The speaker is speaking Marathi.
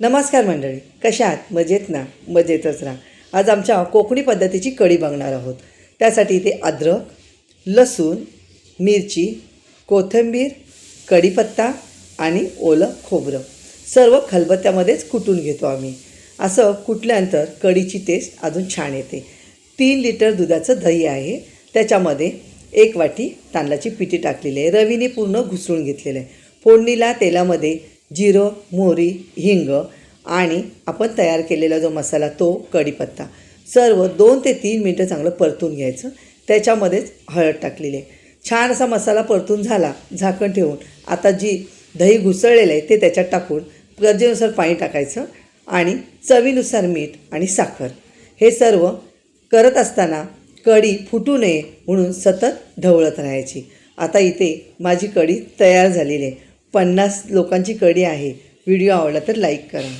नमस्कार मंडळी कशा आहात? मजेत ना? मजेतच राहा. आज आमच्या कोकणी पद्धतीची कढी बघणार आहोत. त्यासाठी इथे अद्रक लसूण मिरची कोथिंबीर कढीपत्ता आणि ओलं खोबरं. सर्व खलबत्त्यामध्येच कुटून घेतो आम्ही. असं कुटल्यानंतर कढीची टेस्ट अजून छान येते. तीन लिटर दुधाचं दही आहे. त्याच्यामध्ये एक वाटी तांदळाची पिठी टाकलेली आहे. रवीने पूर्ण घुसळून घेतलेलं आहे. फोडणीला तेलामध्ये जिरं मोहरी हिंग आणि आपण तयार केलेला जो मसाला तो कढीपत्ता. सर्व दोन ते तीन मिनटं चांगलं परतून घ्यायचं. त्याच्यामध्येच हळद टाकलेली आहे. छान असा मसाला परतून झाला झाकण ठेवून. आता जी दही घुसळलेलं आहे ते त्याच्यात टाकून गरजेनुसार पाणी टाकायचं आणि चवीनुसार मीठ आणि साखर. हे सर्व करत असताना कढी फुटू नये म्हणून सतत ढवळत राहायची. आता इथे माझी कढी तयार झालेली आहे. पन्नास लोकांची कडी आहे. व्हिडिओ आवडला तर लाईक करा.